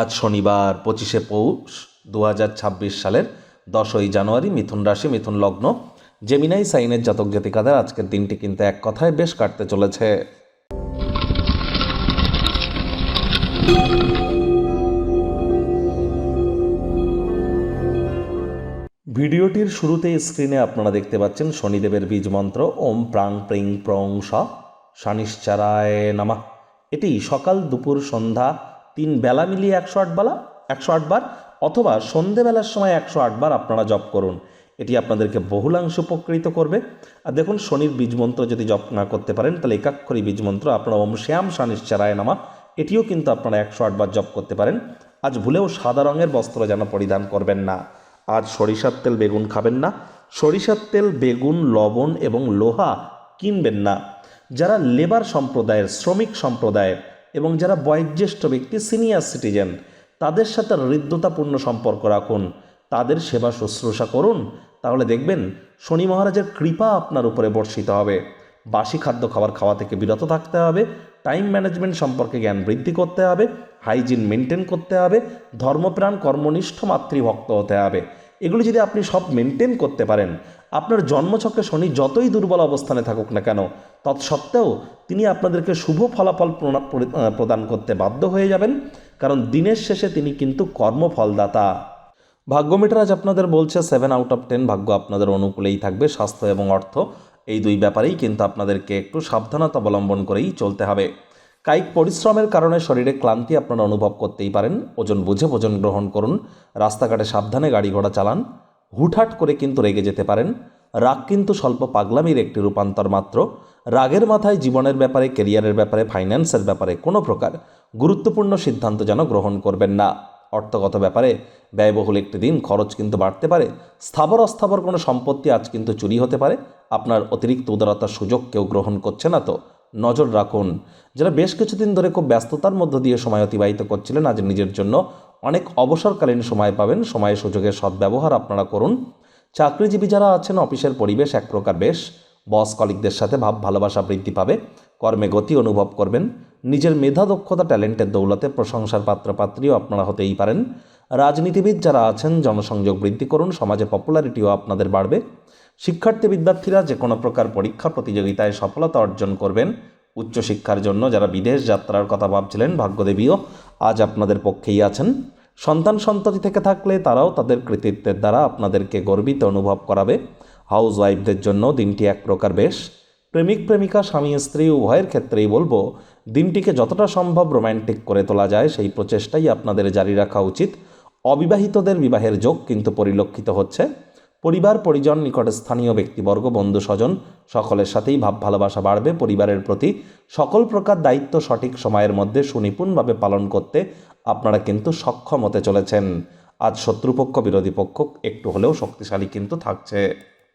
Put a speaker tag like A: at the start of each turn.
A: আজ শনিবার, পঁচিশে পৌষ দু হাজার ছাব্বিশ সালের দশই জানুয়ারি মিথুন রাশি, মিথুন লগ্ন। জেমিনাই সাইনের জাতক জাতিকাদের আজকের দিনটি কিন্তু এক কথায় বেশ কাটতে চলেছে। ভিডিওটির শুরুতে স্ক্রিনে আপনারা দেখতে পাচ্ছেন শনিদেবের বীজ মন্ত্র, ওম প্রাং প্রিং প্রং স, শানিশ্চারায় নামা। এটি সকাল দুপুর সন্ধ্যা তিন বেলা মিলিয়ে একশো আট বেলা, একশো আটবার অথবা সন্ধেবেলার সময় একশো আটবার আপনারা জপ করুন। এটি আপনাদেরকে বহুলাংশ উপকৃত করবে। আর দেখুন, শনির বীজ মন্ত্র যদি জপ না করতে পারেন, তাহলে একাক্ষরী বীজ মন্ত্র আপনারা ওম শ্যাম শানিশ্চারায় নামা, এটিও কিন্তু আপনারা একশো আটবার জপ করতে পারেন। আজ ভুলেও সাদা রঙের বস্ত্র যেন পরিধান করবেন না। আজ সরিষার তেল বেগুন খাবেন না। সরিষার তেল, বেগুন, লবণ এবং লোহা কিনবেন না। যারা লেবার সম্প্রদায়ের, শ্রমিক সম্প্রদায়ের এবং যারা বয়োজ্যেষ্ঠ ব্যক্তি সিনিয়র সিটিজেন তাদের সাথে হৃদ্যতাপূর্ণ সম্পর্ক রাখুন। তাদের সেবা শুশ্রূষা করুন। তাহলে দেখবেন শনি মহারাজের কৃপা আপনার উপরে বর্ষিত হবে। বাসি খাদ্য খাবার খাওয়া থেকে বিরত থাকতে হবে। টাইম ম্যানেজমেন্ট সম্পর্কে জ্ঞান বৃদ্ধি করতে হবে। হাইজিন মেনটেন করতে হবে। ধর্মপ্রাণ, কর্মনিষ্ঠ, মাতৃভক্ত হতে হবে। এগুলি যদি আপনি সব মেনটেন করতে পারেন আপনার জন্মছকে শনি যতই দুর্বল অবস্থানে থাকুক না কেন, তৎসত্ত্বেও তিনি আপনাদেরকে শুভ ফলাফল প্রদান করতে বাধ্য হয়ে যাবেন, কারণ দিনের শেষে তিনি কিন্তু কর্মফলদাতা। ভাগ্য মিটার আজ আপনাদের বলছে সেভেন আউট অফ টেন ভাগ্য আপনাদের অনুকূলেই থাকবে, স্বাস্থ্য এবং অর্থ, এই দুই ব্যাপারেই কিন্তু আপনাদেরকে একটু সাবধানতা অবলম্বন করেই চলতে হবে। কায়িক পরিশ্রমের কারণে শরীরে ক্লান্তি আপনারা অনুভব করতেই পারেন, ওজন বুঝে ভোজন গ্রহণ করুন, রাস্তাঘাটে সাবধানে গাড়ি ঘোড়া চালান হুটহাট করে কিন্তু রেগে যেতে পারেন। রাগ কিন্তু স্বল্প পাগলামির একটি রূপান্তর মাত্র। রাগের মাথায় জীবনের ব্যাপারে কেরিয়ারের ব্যাপারে, ফাইন্যান্সের ব্যাপারে কোনো প্রকার গুরুত্বপূর্ণ সিদ্ধান্ত যেন গ্রহণ করবেন না। অর্থগত ব্যাপারে ব্যয়বহুল একটি দিন খরচ কিন্তু বাড়তে পারে। স্থাবর অস্থাবর কোনো সম্পত্তি আজ কিন্তু চুরি হতে পারে। আপনার অতিরিক্ত উদারতার সুযোগ কেউ গ্রহণ করছে না তো। নজর রাখুন। যারা বেশ কিছুদিন ধরে খুব ব্যস্ততার মধ্য দিয়ে সময় অতিবাহিত করছিলেন, আজ নিজের জন্য অনেক অবসরকালীন সময় পাবেন। সময় সুযোগের সদ্ব্যবহার আপনারা করুন। চাকরিজীবী যারা আছেন, অফিসের পরিবেশ এক প্রকার বেশ। বস কলিকদের সাথে ভাব, ভালোবাসা বৃদ্ধি পাবে। কর্মে গতি অনুভব করবেন। নিজের মেধা, দক্ষতা, ট্যালেন্টের দৌলতে প্রশংসার পাত্রপাত্রীও আপনারা হতেই পারেন। রাজনীতিবিদ যারা আছেন, জনসংযোগ বৃদ্ধি করুন। সমাজে পপুলারিটিও আপনাদের বাড়বে। শিক্ষার্থী বিদ্যার্থীরা যে কোনো প্রকার পরীক্ষা, প্রতিযোগিতায় সফলতা অর্জন করবেন। উচ্চশিক্ষার জন্য যারা বিদেশ যাত্রার কথা ভাবছিলেন, ভাগ্যদেবীও আজ আপনাদের পক্ষেই আছেন। সন্তান সন্ততি থেকে থাকলে তারাও তাদের কৃতিত্বের দ্বারা আপনাদেরকে গর্বিত অনুভব করাবে। হাউস ওয়াইফদের জন্য দিনটি এক প্রকার বেশ। প্রেমিক, প্রেমিকা, স্বামী, স্ত্রী, উভয়ের ক্ষেত্রেই বলব, দিনটিকে যতটা সম্ভব রোম্যান্টিক করে তোলা যায়, সেই প্রচেষ্টাই আপনাদের জারি রাখা উচিত। অবিবাহিতদের বিবাহের যোগ কিন্তু পরিলক্ষিত হচ্ছে। পরিবার, পরিজন নিকটে স্থানীয় ব্যক্তিবর্গ, বন্ধু, স্বজন, সকলের সাথেই ভাব, ভালোবাসা বাড়বে। পরিবারের প্রতি সকল প্রকার দায়িত্ব সঠিক সময়ের মধ্যে সুনিপুণভাবে পালন করতে আপনারা কিন্তু সক্ষম হতে চলেছেন। আজ শত্রুপক্ষ, বিরোধী পক্ষ একটু হলেও শক্তিশালী কিন্তু থাকছে।